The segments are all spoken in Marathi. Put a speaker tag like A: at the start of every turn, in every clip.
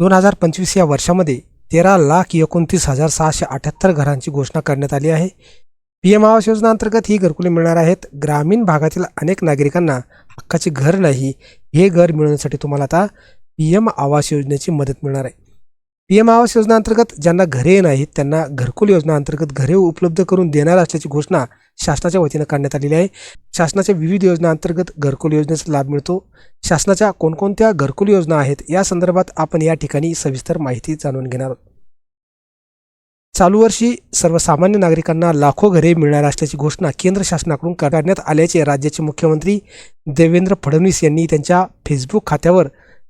A: दोन हजार पंचवीस या वर्षामध्ये तेरा लाख एकोणतीस हजार सहाशे अठ्याहत्तर घरांची घोषणा करण्यात आली आहे. पी एम आवास योजनाअंतर्गत ही घरकुले मिळणार आहेत. ग्रामीण भागातील अनेक नागरिकांना हक्काचे घर नाही हे घर मिळवण्यासाठी तुम्हाला आता पी एम आवास योजनेची मदत मिळणार आहे. पी एम आवास योजनाअंतर्गत ज्यांना घरे नाहीत त्यांना घरकुल योजना अंतर्गत घरे उपलब्ध करून देणार असल्याची घोषणा शासनाच्या वतीनं करण्यात आलेली आहे. शासनाच्या विविध योजना अंतर्गत घरकुल योजनेचा लाभ मिळतो. शासनाच्या कोणकोणत्या घरकुल योजना आहेत या संदर्भात आपण या ठिकाणी सविस्तर माहिती जाणून घेणार आहोत. चालू वर्षी सर्वसामान्य नागरिकांना लाखो घरे मिळणार असल्याची घोषणा केंद्र शासनाकडून करण्यात आल्याचे राज्याचे मुख्यमंत्री देवेंद्र फडणवीस यांनी त्यांच्या फेसबुक खात्यावर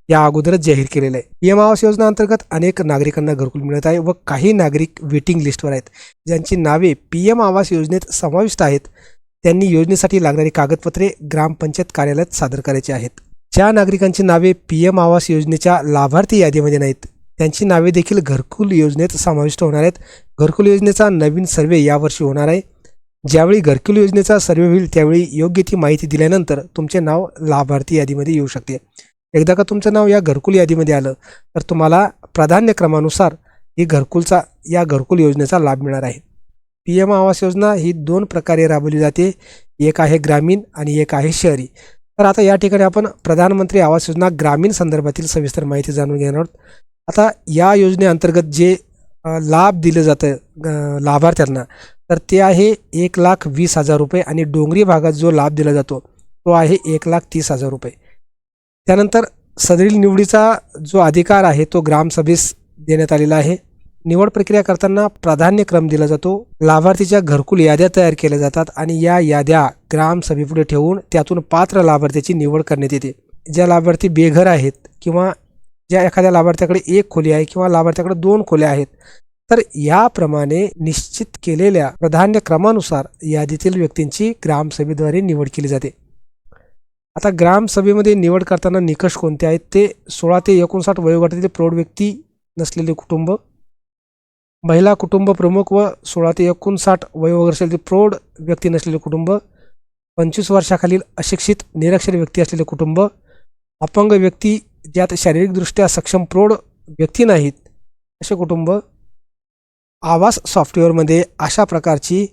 A: या अगोदरच जाहीर केलेलं आहे. पीएम आवास योजना अंतर्गत अनेक नागरिकांना घरकुल मिळत आहे व काही नागरिक वेटिंग लिस्टवर आहेत. ज्यांची नावे पी एम आवास योजनेत समाविष्ट आहेत त्यांनी योजनेसाठी लागणारी कागदपत्रे ग्रामपंचायत कार्यालयात सादर करायची आहेत. ज्या नागरिकांची नावे पी एम आवास योजनेच्या लाभार्थी यादीमध्ये नाहीत त्यांची नावे देखील घरकुल योजनेत समाविष्ट होणार आहेत. घरकुल योजनेचा नवीन सर्वे यावर्षी होणार आहे. ज्यावेळी घरकुल योजनेचा सर्वे होईल त्यावेळी योग्य ती माहिती दिल्यानंतर तुमचे नाव लाभार्थी यादीमध्ये येऊ शकते. एकदा का तुमचं नाव या घरकुल यादीमध्ये आलं तर तुम्हाला प्राधान्य क्रमानुसार ही घरकुलचा या घरकुल योजनेचा लाभ मिळणार आहे. पी एम आवास योजना ही दोन प्रकारे राबवली जाते. एक आहे ग्रामीण आणि एक आहे शहरी. तर आता या ठिकाणी आपण प्रधानमंत्री आवास योजना ग्रामीण संदर्भातील सविस्तर माहिती जाणून घेणार आहोत. आता या योजनेअंतर्गत जे लाभ दिलं जातं लाभार्थ्यांना तर ते आहे एक लाख वीस हजार रुपये आणि डोंगरी भागात जो लाभ दिला जातो तो आहे एक लाख तीस हजार रुपये. त्यानंतर सदरील निवडीचा जो अधिकार आहे तो ग्रामसभेस देण्यात आलेला आहे. निवड प्रक्रिया करताना प्राधान्यक्रम दिला जातो. लाभार्थीच्या घरकुल याद्या तयार केल्या जातात आणि या याद्या ग्रामसभेपुढे ठेवून त्यातून पात्र लाभार्थ्याची निवड करण्यात येते. ज्या लाभार्थी बेघर आहेत किंवा ज्या एखाद्या लाभार्थ्याकडे एक खोली आहे किंवा लाभार्थ्याकडे दोन खोल्या आहेत तर याप्रमाणे निश्चित केलेल्या प्राधान्य क्रमानुसार यादीतील व्यक्तींची ग्रामसभेद्वारे निवड केली जाते. आता ग्रामसभेमध्ये निवड करताना निकष कोणते आहेत? ते सोळा ते एकोणसाठ वयोगटातील प्रौढ व्यक्ती नसलेले कुटुंब महिला कुटुंब प्रमुख व सोळा ते एकोणसाठ वयोवर्षातील प्रौढ व्यक्ती नसलेले कुटुंब पंचवीस वर्षाखालील अशिक्षित निरक्षर व्यक्ती असलेले कुटुंब अपंग व्यक्ती ज्यात शारीरिकदृष्ट्या सक्षम प्रौढ व्यक्ती नाहीत असे कुटुंब आवास सॉफ्टवेअरमध्ये अशा प्रकारची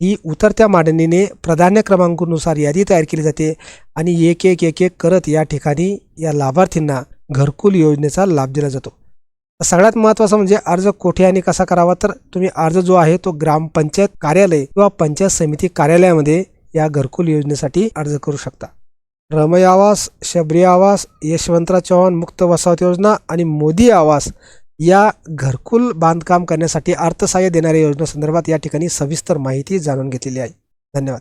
A: ही उतरत्या मांडणीने प्राधान्य क्रमांकानुसार यादी तयार केली जाते आणि एक एक एक एक करत या ठिकाणी या लाभार्थींना घरकुल योजनेचा लाभ दिला जातो. सगळ्यात महत्त्वाचं म्हणजे अर्ज कोठे आणि कसा करावा? तर तुम्ही अर्ज जो आहे तो ग्रामपंचायत कार्यालय किंवा पंचायत समिती कार्यालयामध्ये या घरकुल योजनेसाठी अर्ज करू शकता. रमय आवास शबरी आवास यशवंतराव चव्हाण मुक्त वसाहत योजना आणि मोदी आवास या घरकुल बांधकाम करण्यासाठी अर्थसहाय्य देणाऱ्या योजनेसंदर्भात या ठिकाणी सविस्तर माहिती जाणून घेतलेली आहे. धन्यवाद.